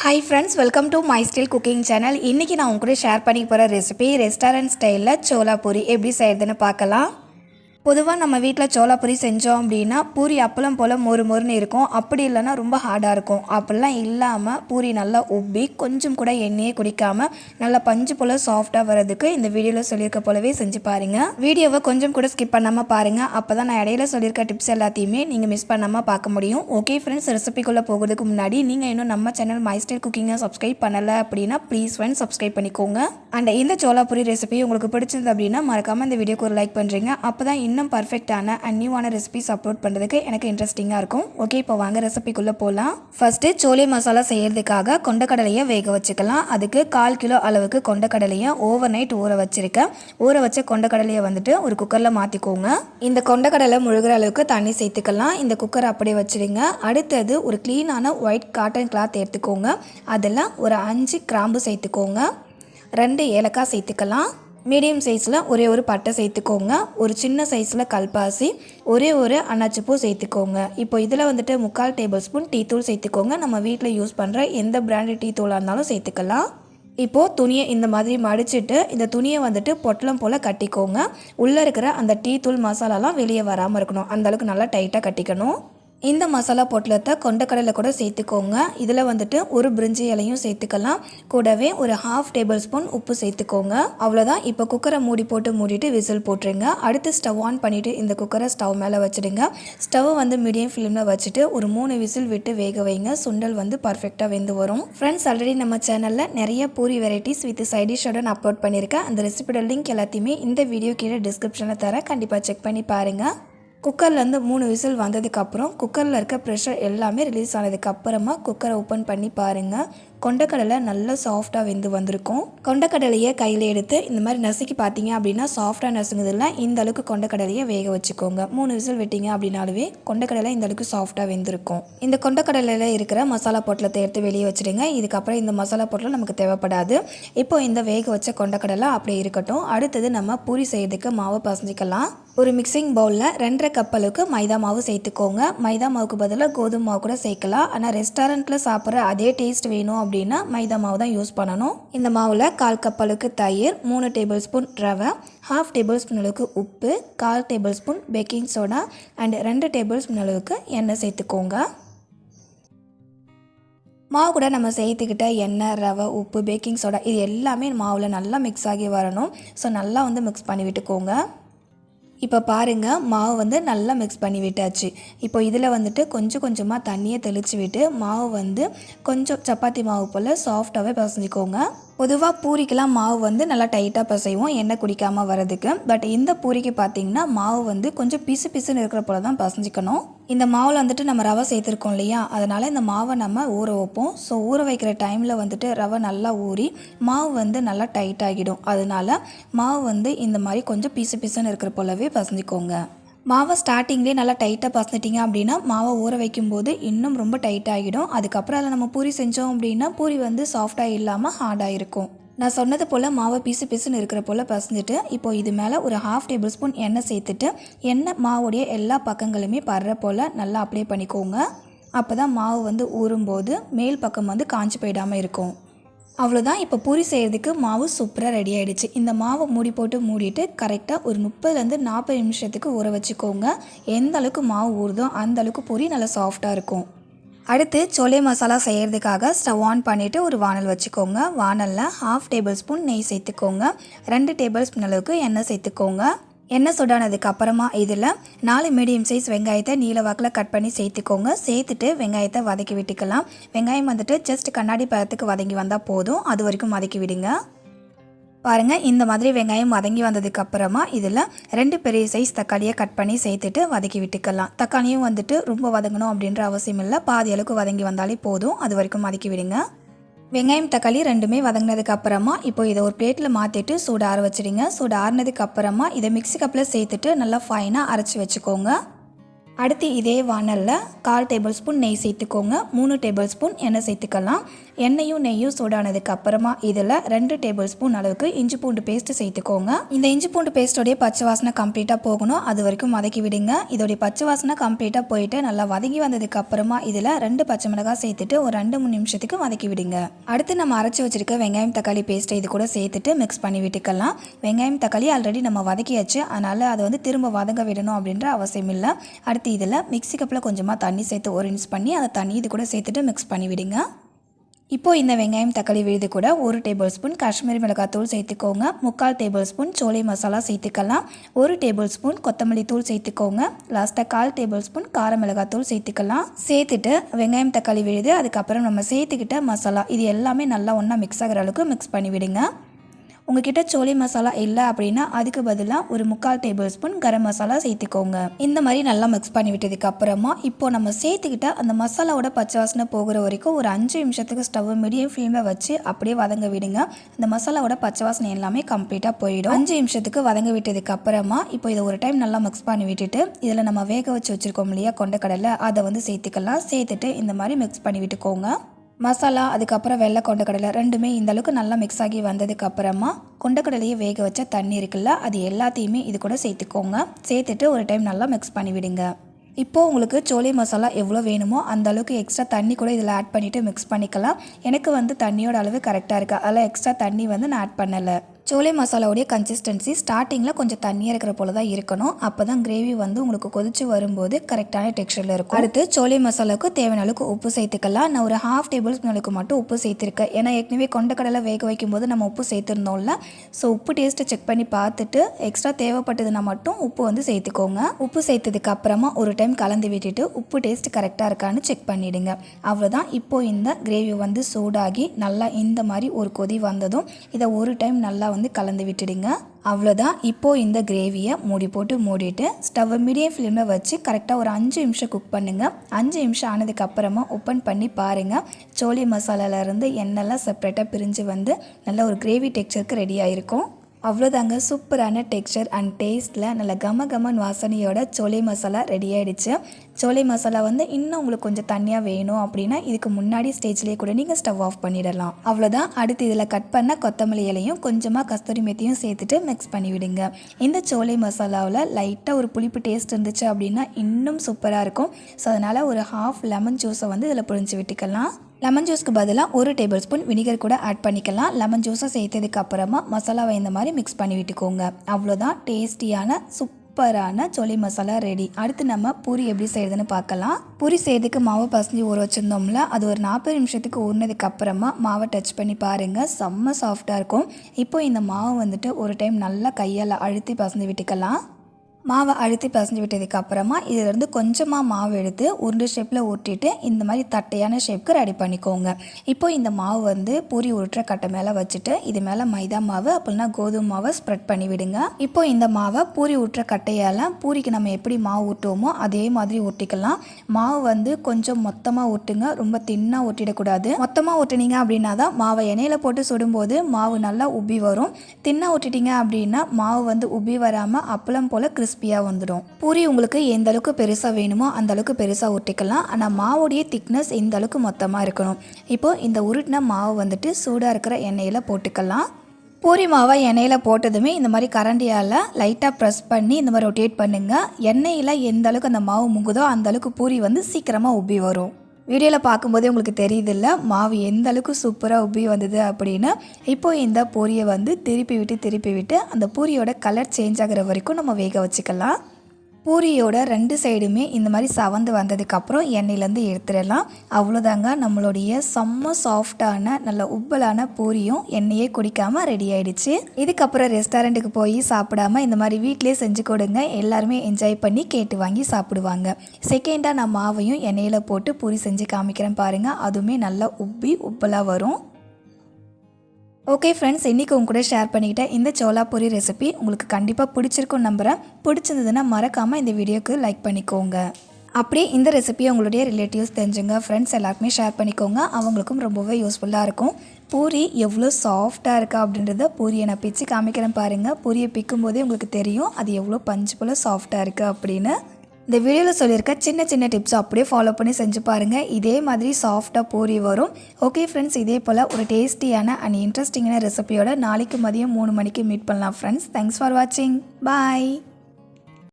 Hi friends welcome to my style cooking channel இன்றைக்கி நான் உங்க கூட ஷேர் பண்ணி போகிற ரெசிபி ரெஸ்டாரண்ட் ஸ்டைலில் சோலா பூரி எப்படி செய்கிறதுன்னு பார்க்கலாம். பொதுவாக நம்ம வீட்டில் சோளாப்பூரி செஞ்சோம் அப்படின்னா பூரி அப்பளம் போல் மொறு மொறுன்னு இருக்கும். அப்படி இல்லைன்னா ரொம்ப ஹார்டாக இருக்கும். அப்படிலாம் இல்லாமல் பூரி நல்லா உப்பி கொஞ்சம் கூட எண்ணெயே குடிக்காமல் நல்லா பஞ்சு போல் சாஃப்டாக வர்றதுக்கு இந்த வீடியோவில் சொல்லியிருக்க போலவே செஞ்சு பாருங்கள் வீடியோவை கொஞ்சம் கூட ஸ்கிப் பண்ணாமல் பாருங்கள் அப்போ தான் நான் இடையில சொல்லியிருக்க டிப்ஸ் எல்லாத்தையுமே நீங்கள் மிஸ் பண்ணாமல் பார்க்க முடியும். ஓகே ஃப்ரெண்ட்ஸ் ரெசிபிக்குள்ளே போகிறதுக்கு முன்னாடி நீங்கள் இன்னும் நம்ம சேனல் மை ஸ்டைல் குக்கிங்கை சப்ஸ்கிரைப் பண்ணலை அப்படின்னா ப்ளீஸ் ஃப்ரெண்ட்ஸ் சப்ஸ்கிரைப் பண்ணிக்கோங்க. அண்ட் இந்த சோளாபுரி ரெசிபி உங்களுக்கு பிடிச்சிருந்தது அப்படின்னா மறக்காமல் இந்த வீடியோக்கு ஒரு லைக் பண்ணுறீங்க அப்போ தான் இன்னும் இன்னும் பர்ஃபெக்டான அண்ட் நியூவான ரெசிபிஸ் அப்லோட் பண்ணுறதுக்கு எனக்கு இன்ட்ரெஸ்டிங்காக இருக்கும். ஓகே இப்போ வாங்க ரெசிபிக்குள்ளே போகலாம் ஃபஸ்ட்டு சோளி மசாலா செய்யறதுக்காக கொண்டக்கடலையை வேக வச்சுக்கலாம். அதுக்கு கால் கிலோ அளவுக்கு கொண்டக்கடலையை ஓவர் நைட் ஊற வச்சுருக்கேன் ஊற வச்ச கொண்டக்கடலையை வந்துட்டு ஒரு குக்கரில் மாற்றிக்கோங்க இந்த கொண்டக்கடலை முழுகிற அளவுக்கு தண்ணி சேர்த்துக்கலாம். இந்த குக்கர் அப்படியே வச்சுருங்க. அடுத்தது ஒரு க்ளீனான ஒயிட் காட்டன் கிளாத் எடுத்துக்கோங்க. அதில் ஒரு அஞ்சு கிராம்பு சேர்த்துக்கோங்க. ரெண்டு ஏலக்காய் சேர்த்துக்கலாம். மீடியம் சைஸில் ஒரே ஒரு பட்டை சேர்த்துக்கோங்க. ஒரு சின்ன சைஸில் கல்பாசி ஒரே ஒரு அன்னாச்சிப்பூ சேர்த்துக்கோங்க. இப்போ இதில் வந்துட்டு முக்கால் டேபிள் ஸ்பூன் டீ தூள் சேர்த்துக்கோங்க. நம்ம வீட்டில் யூஸ் பண்ணுற எந்த பிராண்டு டீ தூளாக இருந்தாலும் சேர்த்துக்கலாம். இப்போது துணியை இந்த மாதிரி மடிச்சிட்டு இந்த துணியை வந்துட்டு பொட்டலம் போல் கட்டிக்கோங்க. உள்ளே இருக்கிற அந்த டீ தூள் மசாலாலாம் வெளியே வராமல் இருக்கணும். அந்தளவுக்கு நல்லா டைட்டாக கட்டிக்கணும். இந்த மசாலா பொட்டலத்தை கொண்டக்கடலை கூட சேர்த்துக்கோங்க. இதில் வந்துட்டு ஒரு பிரிஞ்சி இலையும் சேர்த்துக்கலாம். கூடவே ஒரு ஹாஃப் டேபிள் ஸ்பூன் உப்பு சேர்த்துக்கோங்க. அவ்வளோதான் இப்போ குக்கரை மூடி போட்டு மூடிட்டு விசில் போட்டுருங்க. அடுத்து ஸ்டவ் ஆன் பண்ணிவிட்டு இந்த குக்கரை ஸ்டவ் மேலே வச்சுடுங்க. ஸ்டவ் வந்து மீடியம் ஃப்ளேமில் வச்சுட்டு ஒரு மூணு விசில் விட்டு வேக வைங்க. சுண்டல் வந்து பர்ஃபெக்டாக வெந்து வரும். ஃப்ரெண்ட்ஸ் ஆல்ரெடி நம்ம சேனலில் நிறைய பூரி வெரைட்டிஸ் வித் சைடிஷோட நான் அப்லோட் பண்ணியிருக்கேன். அந்த ரெசிபியோட லிங்க் எல்லாத்தையுமே இந்த வீடியோ கீழே டிஸ்கிரிப்ஷனில் தரேன். கண்டிப்பாக செக் பண்ணி பாருங்கள் குக்கர்லேருந்து மூணு விசில் வந்ததுக்கப்புறம் குக்கரில் இருக்க ப்ரெஷர் எல்லாமே ரிலீஸ் ஆனதுக்கப்புறமா குக்கரை ஓப்பன் பண்ணி பாருங்கள் கொண்டக்கடலை நல்லா சாஃப்டாக வெந்து வந்திருக்கும். கொண்டக்கடலையை கையில் எடுத்து இந்த மாதிரி நசுக்கி பார்த்தீங்க அப்படின்னா சாஃப்டாக நசுங்குதில்ல இந்த அளவுக்கு கொண்டக்கடலையை வேக வச்சுக்கோங்க. மூணு விசில் விட்டீங்க அப்படின்னாலுமே கொண்டக்கடலை இந்த அளவுக்கு சாஃப்டாக வெந்திருக்கும். இந்த கொண்டக்கடலையில் இருக்கிற மசாலா பொட்டலத்தை எடுத்து வெளியே வச்சுடுங்க. இதுக்கப்புறம் இந்த மசாலா பொட்டலம் நமக்கு தேவைப்படாது. இப்போ இந்த வேக வச்ச கொண்டக்கடலை அப்படியே இருக்கட்டும். அடுத்தது நம்ம பூரி செய்யறதுக்கு மாவை பசஞ்சிக்கலாம். ஒரு மிக்சிங் பவுலில் ரெண்டரை கப் அளவுக்கு மைதா மாவு சேர்த்துக்கோங்க. மைதா மாவுக்கு பதிலாக கோதுமை மாவு கூட சேர்க்கலாம். ஆனால் ரெஸ்டாரண்ட்டில் சாப்பிட்ற அதே டேஸ்ட் வேணும் அப்படின்னா மைதா மாவு தான் யூஸ் பண்ணணும். இந்த மாவில் கால் கப் அளவுக்கு தயிர் மூணு டேபிள் ஸ்பூன் ரவை ஹாஃப் டேபிள் ஸ்பூன் அளவுக்கு உப்பு கால் tablespoon baking soda and ரெண்டு டேபிள் ஸ்பூன் அளவுக்கு எண்ணெய் சேர்த்துக்கோங்க. மாவு கூட நம்ம சேர்த்துக்கிட்ட எண்ணெய் ரவை உப்பு பேக்கிங் சோடா இது எல்லாமே மாவில் நல்லா மிக்ஸ் ஆகி வரணும். ஸோ நல்லா வந்து மிக்ஸ் பண்ணி விட்டுக்கோங்க. இப்போ பாருங்கள் மாவு வந்து நல்லா மிக்ஸ் பண்ணி விட்டாச்சு. இப்போ இதில் வந்துட்டு கொஞ்சம் கொஞ்சமாக தண்ணியை தெளித்து விட்டு மாவு வந்து கொஞ்சம் சப்பாத்தி மாவு போல் சாஃப்டாகவே பசஞ்சிக்கோங்க. பொதுவாக பூரிக்கெலாம் மாவு வந்து நல்லா டைட்டாக பசைவோம் எண்ணெய் குடிக்காமல் வரதுக்கு பட் இந்த பூரிக்கு பார்த்திங்கன்னா மாவு வந்து கொஞ்சம் பிசு பிசுன்னு இருக்கிற போல தான் பசஞ்சிக்கணும். இந்த மாவில் வந்துட்டு நம்ம ரவை சேர்த்துருக்கோம் இல்லையா? அதனால் இந்த மாவை நம்ம ஊற வைப்போம். ஸோ ஊற வைக்கிற டைமில் வந்துட்டு ரவை நல்லா ஊறி மாவு வந்து நல்லா டைட் ஆகிடும். அதனால மாவு வந்து இந்த மாதிரி கொஞ்சம் பீசு பீசுன்னு இருக்கிற போலவே பசஞ்சிக்கோங்க. மாவை ஸ்டார்டிங்லேயே நல்லா டைட்டாக பசந்துட்டிங்க அப்படின்னா மாவை ஊற வைக்கும்போது இன்னும் ரொம்ப டைட் ஆகிடும். அதுக்கப்புறம் அதில் நம்ம பூரி செஞ்சோம் அப்படின்னா பூரி வந்து சாஃப்டாக இல்லாமல் ஹார்டாக இருக்கும். நான் சொன்னது போல் மாவை பீசு பீசுன்னு இருக்கிற போல் பசஞ்சிட்டு இப்போ இது மேலே ஒரு ஹாஃப் டேபிள் ஸ்பூன் எண்ணெய் சேர்த்துட்டு எண்ணெய் மாவுடைய எல்லா பக்கங்களுமே படுற போல் நல்லா அப்ளை பண்ணிக்கோங்க. அப்போ தான் மாவு வந்து ஊறும்போது மேல் பக்கம் வந்து காஞ்சி போயிடாமல் இருக்கும். அவ்வளோதான் இப்போ பூரி செய்கிறதுக்கு மாவு சூப்பராக ரெடி ஆகிடுச்சு இந்த மாவை மூடி போட்டு மூடிட்டு கரெக்டாக ஒரு முப்பதுலேருந்து நாற்பது நிமிஷத்துக்கு ஊற வச்சுக்கோங்க. எந்த அளவுக்கு மாவு ஊறுதோ அந்த அளவுக்கு பூரி நல்லா சாஃப்டாக இருக்கும். அடுத்து சோலே மசாலா செய்கிறதுக்காக ஸ்டவ் ஆன் பண்ணிவிட்டு ஒரு வானல் வச்சுக்கோங்க. வானலில் ஹாஃப் டேபிள் ஸ்பூன் நெய் சேர்த்துக்கோங்க. ரெண்டு டேபிள் ஸ்பூன் அளவுக்கு எண்ணெய் சேர்த்துக்கோங்க. எண்ணெய் சுடானதுக்கு அப்புறமா இதில் நாலு மீடியம் சைஸ் வெங்காயத்தை நீல வாக்கில் கட் பண்ணி சேர்த்துக்கோங்க. சேர்த்துட்டு வெங்காயத்தை வதக்கி விட்டுக்கலாம். வெங்காயம் வந்துட்டு ஜஸ்ட் கண்ணாடி பழத்துக்கு வதங்கி வந்தால் போதும். அது வரைக்கும் வதக்கி விடுங்க. பாருங்கள் இந்த மாதிரி வெங்காயம் வதங்கி வந்ததுக்கு அப்புறமா இதில் ரெண்டு பெரிய சைஸ் தக்காளியை கட் பண்ணி சேர்த்துட்டு வதக்கி விட்டுக்கலாம். தக்காளியும் வந்துட்டு ரொம்ப வதங்கணும் அப்படின்ற அவசியம் இல்லை. பாதி அளவுக்கு வதங்கி வந்தாலே போதும். அது வரைக்கும் வதக்கி விடுங்க. வெங்காயம் தக்காளி ரெண்டுமே வதங்கினதுக்கு அப்புறமா இப்போ இதை ஒரு பிளேட்டில் மாற்றிட்டு சூடு ஆற வச்சிடுங்க. சூடு ஆறுனதுக்கு அப்புறமா இதை மிக்சி கப்பில் சேர்த்துட்டு நல்லா ஃபைனாக அரைச்சி வச்சுக்கோங்க. அடுத்து இதே வானலில் கால் டேபிள் ஸ்பூன் நெய் சேர்த்துக்கோங்க. மூணு டேபிள் ஸ்பூன் எண்ணெய் சேர்த்துக்கலாம். எண்ணெயும் நெய்யும் சூடானதுக்கு அப்புறமா இதில் ரெண்டு டேபிள் ஸ்பூன் அளவுக்கு இஞ்சி பூண்டு பேஸ்ட்டு சேர்த்துக்கோங்க. இந்த இஞ்சி பூண்டு பேஸ்டோடைய பச்சை வாசனை கம்ப்ளீட்டாக போகணும். அது வரைக்கும் வதக்கி விடுங்க. இதோடைய பச்சை வாசனை கம்ப்ளீட்டாக போயிட்டு நல்லா வதங்கி வந்ததுக்கு அப்புறமா இதில் ரெண்டு பச்சை மிளகாய் சேர்த்துட்டு ஒரு ரெண்டு மூணு நிமிஷத்துக்கு வதக்கி விடுங்க. அடுத்து நம்ம அரைச்சி வச்சிருக்க வெங்காயம் தக்காளி பேஸ்ட்டை இது கூட சேர்த்துட்டு மிக்ஸ் பண்ணி விட்டுக்கலாம். வெங்காயம் தக்காளி ஆல்ரெடி நம்ம வதக்கியாச்சு. அதனால் அதை வந்து திரும்ப வதங்க விடணும் அப்படின்ற அவசியம் இல்லை. அடுத்து இதில் மிக்ஸி கப்பில் கொஞ்சமாக தண்ணி சேர்த்து ஒரு இன்ச் பண்ணி அதை தண்ணி இது கூட சேர்த்துட்டு மிக்ஸ் பண்ணி விடுங்க. இப்போது இந்த வெங்காயம் தக்காளி விழுது கூட ஒரு டேபிள் ஸ்பூன் காஷ்மீரி மிளகாத்தூள் சேர்த்துக்கோங்க. முக்கால் டேபிள் ஸ்பூன் சோலை மசாலா சேர்த்துக்கலாம். ஒரு டேபிள் ஸ்பூன் கொத்தமல்லி தூள் சேர்த்துக்கோங்க. லாஸ்ட்டாக கால் டேபிள் ஸ்பூன் கார மிளகாத்தூள் சேர்த்துக்கலாம். சேர்த்துட்டு வெங்காயம் தக்காளி விழுது அதுக்கப்புறம் நம்ம சேர்த்துக்கிட்ட மசாலா இது எல்லாமே நல்லா ஒன்றா மிக்ஸ் ஆகிற அளவுக்கு மிக்ஸ் பண்ணி விடுங்க உங்ககிட்ட சோலை மசாலா இல்லை அப்படின்னா அதுக்கு பதிலாக ஒரு முக்கால் டேபிள் ஸ்பூன் கரம் மசாலா சேர்த்துக்கோங்க. இந்த மாதிரி நல்லா மிக்ஸ் பண்ணி விட்டதுக்கு அப்புறமா இப்போ நம்ம சேர்த்துக்கிட்ட அந்த மசாலாவோட பச்சை வாசனை போகிற வரைக்கும் ஒரு அஞ்சு நிமிஷத்துக்கு ஸ்டவ் மீடியம் ஃப்ளேமில் வச்சு அப்படியே வதங்க விடுங்க. அந்த மசாலாவோட பச்சை வாசனை எல்லாமே கம்ப்ளீட்டாக போயிடும். அஞ்சு நிமிஷத்துக்கு வதங்க விட்டதுக்கு அப்புறமா இப்போ இதை ஒரு டைம் நல்லா மிக்ஸ் பண்ணி விட்டுட்டு இதில் நம்ம வேக வச்சு வச்சுருக்கோம் இல்லையா கொண்டக்கடலை அதை வந்து சேர்த்துக்கலாம். சேர்த்துட்டு இந்த மாதிரி மிக்ஸ் பண்ணி விட்டுக்கோங்க. மசாலா அதுக்கப்புறம் வெள்ளை கொண்டக்கடலை ரெண்டுமே இந்த அளவுக்கு நல்லா மிக்ஸ் ஆகி வந்ததுக்கப்புறமா கொண்டக்கடலையை வேக வச்ச தண்ணி இருக்குல்ல அது எல்லாத்தையுமே இது கூட சேர்த்துக்கோங்க. சேர்த்துட்டு ஒரு டைம் நல்லா மிக்ஸ் பண்ணி விடுங்க. இப்போது உங்களுக்கு சோலை மசாலா எவ்வளோ வேணுமோ அந்த அளவுக்கு எக்ஸ்ட்ரா தண்ணி கூட இதில் ஆட் பண்ணிவிட்டு மிக்ஸ் பண்ணிக்கலாம். எனக்கு வந்து தண்ணியோட அளவு கரெக்டாக இருக்குது அதில் எக்ஸ்ட்ரா தண்ணி வந்து நான் ஆட் பண்ணலை. சோலை மசாலாவுடைய கன்சிஸ்டன்சி ஸ்டார்டிங்கில் கொஞ்சம் தண்ணியாக இருக்கிற போல தான் இருக்கணும். அப்போ தான் கிரேவி வந்து உங்களுக்கு கொதிச்சு வரும்போது கரெக்டான டெக்ஸ்டரில் இருக்கும். அடுத்து சோலை மசாலாவுக்கு தேவையான அளவுக்கு உப்பு சேர்த்துக்கலாம். நான் ஒரு ஹாஃப் டேபிள் ஸ்பூன் அளவுக்கு மட்டும் உப்பு சேர்த்துருக்கேன். ஏன்னா ஏற்கனவே கொண்டக்கடலை வேக வைக்கும்போது நம்ம உப்பு சேர்த்துருந்தோம்ல. ஸோ உப்பு டேஸ்ட்டை செக் பண்ணி பார்த்துட்டு எக்ஸ்ட்ரா தேவைப்பட்டதுன்னா மட்டும் உப்பு வந்து சேர்த்துக்கோங்க. உப்பு சேர்த்ததுக்கு அப்புறமா ஒரு டைம் கலந்து விட்டுட்டு உப்பு டேஸ்ட் கரெக்டாக இருக்கான்னு செக் பண்ணிவிடுங்க அவ்வளோதான் இப்போ இந்த கிரேவி வந்து சூடாகி நல்லா இந்த மாதிரி ஒரு கொதி வந்ததும் இதை ஒரு டைம் நல்லா வந்து கலந்து விட்டுடுங்க. அவ்வளோதான். இப்போது இந்த கிரேவியை மூடி போட்டு மூடிட்டு ஸ்டவ்வை மீடியம் ஃப்ளேமில் வச்சு கரெக்டாக ஒரு அஞ்சு நிமிஷம் குக் பண்ணுங்கள் அஞ்சு நிமிஷம் ஆனதுக்கப்புறமா ஓப்பன் பண்ணி பாருங்கள் சோளி மசாலாவிலேருந்து எண்ணெய்லாம் செப்பரேட்டாக பிரிஞ்சு வந்து நல்ல ஒரு கிரேவி டெக்ஸ்சருக்கு ரெடி ஆகிருக்கும் அவ்வளோதாங்க சூப்பரான டெக்ஸ்சர் அண்ட் டேஸ்ட்டில் நல்ல கம கமன் வாசனையோட சோலை மசாலா ரெடி ஆகிடுச்சு சோலை மசாலா வந்து இன்னும் உங்களுக்கு கொஞ்சம் தண்ணியாக வேணும் அப்படின்னா இதுக்கு முன்னாடி ஸ்டேஜ்லேயே கூட நீங்கள் ஸ்டவ் ஆஃப் பண்ணிடலாம். அவ்வளோதான். அடுத்து இதில் கட் பண்ண கொத்தமல்லி இலையும் கொஞ்சமாக கஸ்தூரி மெத்தியும் சேர்த்துட்டு மிக்ஸ் பண்ணி விடுங்க. இந்த சோலை மசாலாவில் லைட்டாக ஒரு புளிப்பு டேஸ்ட் இருந்துச்சு அப்படின்னா இன்னும் சூப்பராக இருக்கும். ஸோ அதனால் ஒரு ஹாஃப் லெமன் ஜூஸை வந்து இதில் புழிஞ்சு விட்டுக்கலாம். லெமன் ஜூஸ்க்கு பதிலாக ஒரு டேபிள் ஸ்பூன் வினிகர் கூட ஆட் பண்ணிக்கலாம். லெமன் ஜூஸை சேர்த்ததுக்கு அப்புறமா மசாலாவை இந்த மாதிரி மிக்ஸ் பண்ணி விட்டுக்கோங்க. அவ்வளோதான் டேஸ்டியான சூப்பரான சொலி மசாலா ரெடி அடுத்து நம்ம பூரி எப்படி செய்யறதுன்னு பார்க்கலாம். பூரி செய்யறதுக்கு மாவு பசஞ்சு ஊற வச்சுருந்தோம்ல அது ஒரு நாற்பது நிமிஷத்துக்கு ஊறினதுக்கு அப்புறமா மாவை டச் பண்ணி பாருங்கள் செம்ம சாஃப்டாக இருக்கும். இப்போ இந்த மாவு வந்துட்டு ஒரு டைம் நல்லா கையால் அழுத்தி பசஞ்சு விட்டுக்கலாம். மாவை அழுத்தி பிசைஞ்சு விட்டதுக்கப்புறமா இதிலேருந்து கொஞ்சமாக மாவு எடுத்து உருண்டை ஷேப்பில் ஊட்டிட்டு இந்த மாதிரி தட்டையான ஷேப்புக்கு ரெடி பண்ணிக்கோங்க. இப்போ இந்த மாவு வந்து பூரி உருட்டுற கட்டை மேலே வச்சுட்டு இது மேலே மைதா மாவு அப்படின்னா கோதுமை மாவை ஸ்ப்ரெட் பண்ணி விடுங்க. இப்போ இந்த மாவை பூரி ஊட்டுற கட்டையால் பூரிக்கு நம்ம எப்படி மாவு ஊட்டுவோமோ அதே மாதிரி ஊட்டிக்கலாம். மாவு வந்து கொஞ்சம் மொத்தமாக ஊட்டுங்க ரொம்ப தின்னாக ஊட்டிடக்கூடாது. மொத்தமாக ஊட்டினீங்க அப்படின்னா தான் மாவை எண்ணெயில் போட்டு சுடும்போது மாவு நல்லா உப்பி வரும். தின்னாக ஊட்டிட்டீங்க அப்படின்னா மாவு வந்து உப்பி வராமல் அப்பளம் போல் கிறிஸ்பியாக வந்துடும். பூரி உங்களுக்கு எந்த அளவுக்கு பெருசாக வேணுமோ அந்த அளவுக்கு பெருசாக ஒட்டிக்கலாம் ஆனால் மாவுடைய திக்னஸ் இந்த அளவுக்கு மொத்தமாக இருக்கணும். இப்போ இந்த உருட்டின மாவு வந்துட்டு சூடாக இருக்கிற எண்ணெயில் போட்டுக்கலாம். பூரி மாவை எண்ணெயில் போட்டதுமே இந்த மாதிரி கரண்டியால் லைட்டாக ப்ரெஸ் பண்ணி இந்த மாதிரி ரொட்டேட் பண்ணுங்கள் எண்ணெயில் எந்த அளவுக்கு அந்த மாவு முங்குதோ அந்த அளவுக்கு பூரி வந்து சீக்கிரமாக உப்பி வரும். வீடியோவில் பார்க்கும்போதே உங்களுக்கு தெரியுதில்ல மாவு எந்த அளவுக்கு சூப்பராக உப்பி வந்தது அப்படின்னு. இப்போ இந்த பூரியை வந்து திருப்பி விட்டு திருப்பி விட்டு அந்த பூரியோட கலர் சேஞ்ச் ஆகிற வரைக்கும் நம்ம வேக வச்சுக்கலாம். பூரியோட ரெண்டு சைடுமே இந்த மாதிரி சவந்து வந்ததுக்கப்புறம் எண்ணெயிலேருந்து எடுத்துடலாம். அவ்வளோதாங்க நம்மளுடைய செம்ம சாஃப்டான நல்ல உப்பலான பூரியும் எண்ணெயே குடிக்காமல் ரெடி ஆயிடுச்சு. இதுக்கப்புறம் ரெஸ்டாரண்ட்டுக்கு போய் சாப்பிடாம இந்த மாதிரி வீட்டிலே செஞ்சு கொடுங்க. எல்லாருமே என்ஜாய் பண்ணி கேட்டு வாங்கி சாப்பிடுவாங்க. செகண்டாக நான் மாவையும் எண்ணெயில் போட்டு பூரி செஞ்சு காமிக்கிறேன் பாருங்கள் அதுவுமே நல்லா உப்பி உப்பலாக வரும். ஓகே ஃப்ரெண்ட்ஸ் இன்றைக்கி உங்க கூட ஷேர் பண்ணிக்கிட்டேன் இந்த சோலாபூரி ரெசிபி உங்களுக்கு கண்டிப்பாக பிடிச்சிருக்கும் நம்புகிறேன் பிடிச்சிருந்ததுன்னா மறக்காமல் இந்த வீடியோக்கு லைக் பண்ணிக்கோங்க. அப்படியே இந்த ரெசிபியை உங்களுடைய ரிலேட்டிவ்ஸ் தெரிஞ்சுங்க ஃப்ரெண்ட்ஸ் எல்லாருக்குமே ஷேர் பண்ணிக்கோங்க. அவங்களுக்கும் ரொம்பவே யூஸ்ஃபுல்லாக இருக்கும். பூரி எவ்வளோ சாஃப்டாக இருக்கா அப்படின்றத பூரியை நான் பிச்சு காமிக்கிறேன் பாருங்கள் பூரியை பிக்கும் போதே உங்களுக்கு தெரியும் அது எவ்வளோ பஞ்சு போல் சாஃப்டாக இருக்குது அப்படின்னு. இந்த வீடியோவில் சொல்லியிருக்க சின்ன சின்ன டிப்ஸ் அப்படியே ஃபாலோ பண்ணி செஞ்சு பாருங்கள் இதே மாதிரி சாஃப்டாக பூரி வரும். ஓகே ஃப்ரெண்ட்ஸ் இதே போல் ஒரு டேஸ்டியான அண்ட் இன்ட்ரெஸ்டிங்கான ரெசிபியோட நாளைக்கு மதியம் மூணு மணிக்கு மீட் பண்ணலாம் ஃப்ரெண்ட்ஸ் தேங்க்ஸ் ஃபார் வாட்சிங் பாய்